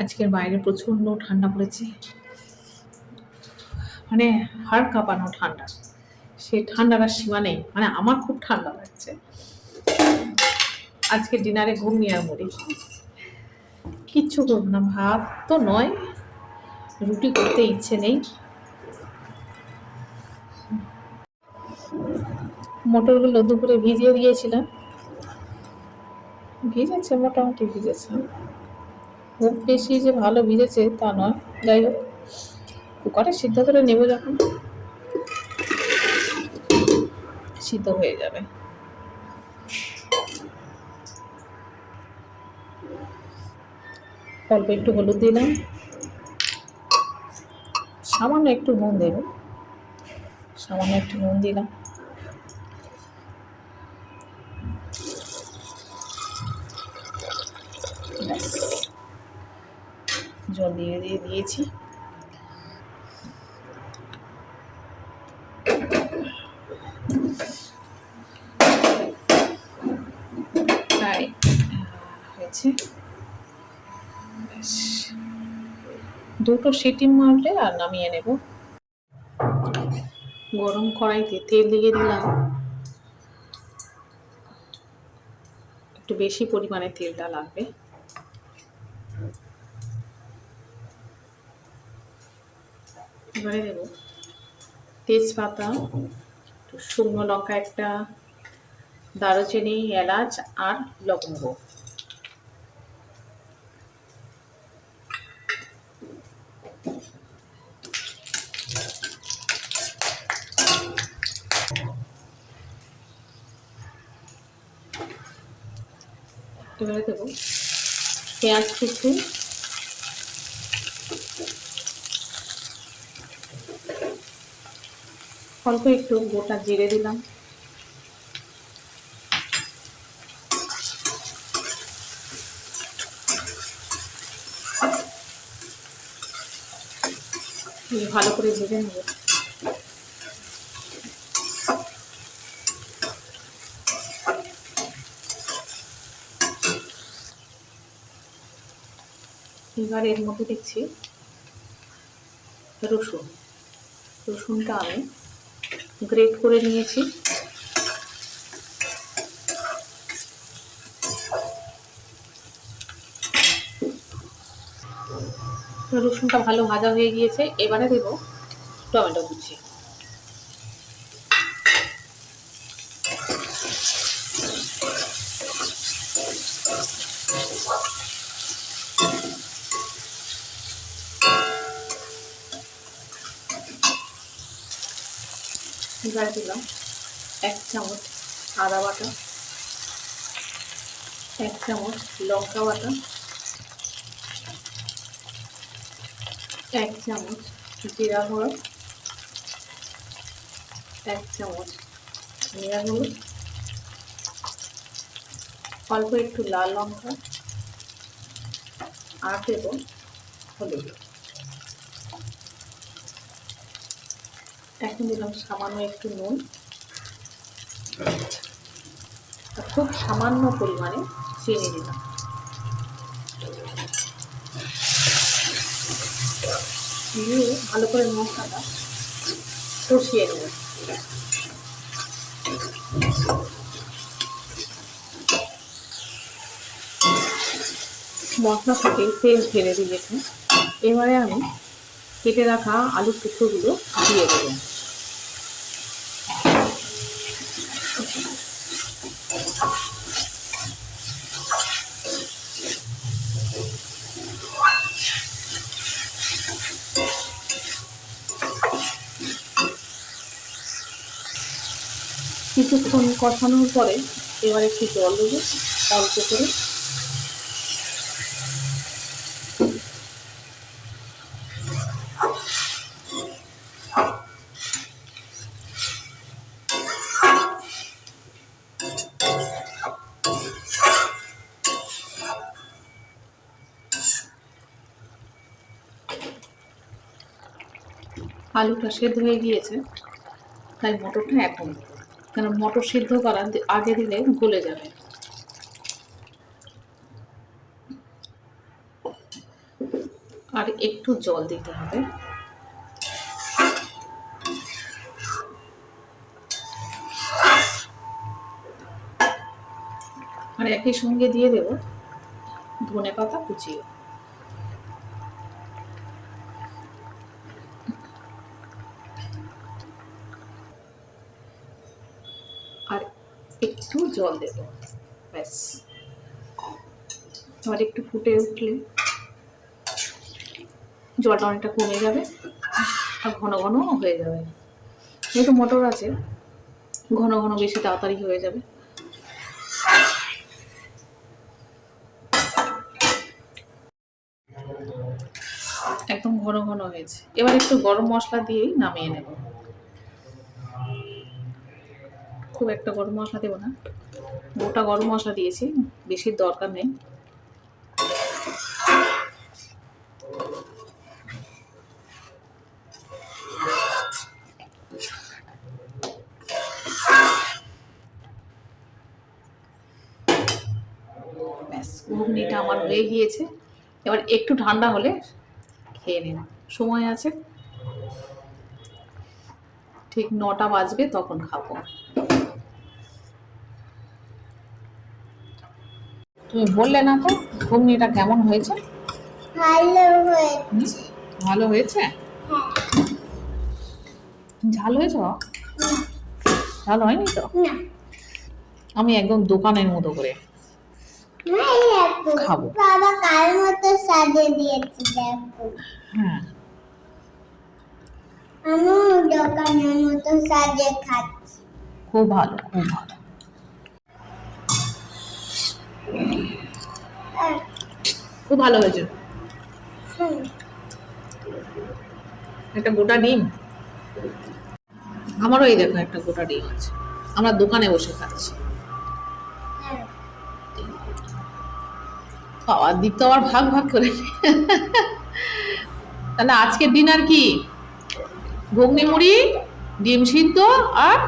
আজকের বাইরে প্রচণ্ড ঠান্ডা পড়েছে। মানে হাড় কাঁপানো ঠান্ডা। সে ঠান্ডার আর সীমা নেই। মানে আমার খুব ঠান্ডা লাগছে। আজকে ডিনারে ঘুগনি আর মুড়ি কিচ্ছু করব না। ভাত তো নয়। রুটি করতে ইচ্ছে নেই। মটরগুলো দুপুরে ভিজিয়ে দিয়েছিলাম। ভিজেছে, মোটামুটি ভিজেছে। খুব বেশি যে ভালো ভিজেছে তা নয়। যাই হোক, কুকারে সিদ্ধ করে নেব যখন। সিদ্ধ হয়ে যাবে। অল্প একটু হলুদ দিলাম। সামান্য একটু নুন দেব। সামান্য একটু নুন দিলাম ব্যাস জল দিয়ে দিয়ে দিয়েছি। হয়েছে। দুটো সিটি মারলে আর নামিয়ে নেব। গরম কড়াইতে তেল দিয়ে দিলাম। একটু বেশি পরিমাণে তেলটা লাগবে। এবারে দেব তেজপাতা শুকনো লঙ্কা একটা দারুচিনি এলাচ আর লবঙ্গ। এবারে দেবো পেঁয়াজ কুচি অল্প একটু গোটা জিরে দিলাম। ভালো করে ভেজে নেব। এবার এর মধ্যে দেখছি রসুন। রসুনটা আমি গ্রেট করে নিয়েছি। রসুনটা ভালো ভাজা হয়ে গিয়েছে এবারে দেব টমেটো কুচি। এবার দিলাম। এক চামচ আদা বাটা, এক চামচ লঙ্কা বাটা, এক চামচ জিরা হলুদ এক চামচ জিরা হলুদ অল্প একটু লাল লঙ্কা, আর দেব হলুদ। এখন দিলাম সামান্য একটু নুন। খুব সামান্য পরিমাণে চিনি দিলাম। দিয়ে ভালো করে মশলাটা কষিয়ে নেব। মশলা থেকে তেল ঢেলে দিয়েছে। এবারে আমি কেটে রাখা আলুর টুকরোগুলো দিয়ে দেবো। কিছুক্ষণ কষানোর পরে এবার একটু জল দেবো, অল্প করে। আলুটা সেদ্ধ হয়ে গিয়েছে, তাই মটরটা এখন কেন মটর সিদ্ধ করা আগে দিলে গলে যাবে। আর একটু জল দিতে হবে। আর একই সঙ্গে দিয়ে দেব ধনে পাতা কুচিয়ে একটু জল দেব, ব্যাস। আর একটু ফুটে উঠলে জলটা অনেকটা কমে যাবে আর ঘন ঘন হয়ে যাবে। যেহেতু মোটর আছে, ঘন ঘন বেশি তাড়াতাড়ি হয়ে যাবে। একদম ঘন ঘন হয়েছে। এবার একটু গরম মশলা দিয়েই নামিয়ে নেব। খুব একটা গরম মশলা দেবো না। গোটা গরম মশলা দিয়েছি, বেশি দরকার নেই। ব্যাস, ঘুগনিটা আমার হয়ে গিয়েছে। এবার একটু ঠান্ডা হলে খেয়ে নিন সময় আছে। ঠিক নটা বাজবে, তখন খাব। তুমি বললে না তো ঘুগনিটা কেমন হয়েছে? ভালো হয়েছে। ভালো হয়েছে? হ্যাঁ। ঝাল হয়েছে? ঝাল হয়নি তো? না। আমি একদম দোকানের মতো করে। খাব। বাবা কার মতো সাজিয়ে দিয়েছে দেখো। হ্যাঁ। আমিও দোকানের মতো সাজিয়ে খাচ্ছি। খুব ভালো খুব ভালো। খুব ভালো হয়েছে। একটা গোটা ডিম। আমারও এই দেখো একটা গোটা ডিম আছে। আমরা দোকানে বসে খাচ্ছি। খাওয়ার দিক তো আবার ভাগ ভাগ করে তাহলে আজকের ডিনার কি? ঘুগনি মুড়ি, ডিম সিদ্ধ আর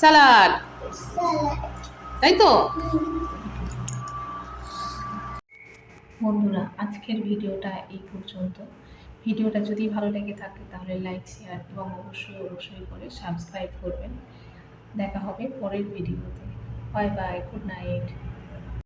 স্যালাড। তাই তো? বন্ধুরা, আজকের ভিডিওটা এই পর্যন্ত। ভিডিওটা যদি ভালো লেগে থাকে তাহলে লাইক শেয়ার এবং অবশ্যই অবশ্যই করে সাবস্ক্রাইব করবেন। দেখা হবে পরের ভিডিওতে। Bye bye good night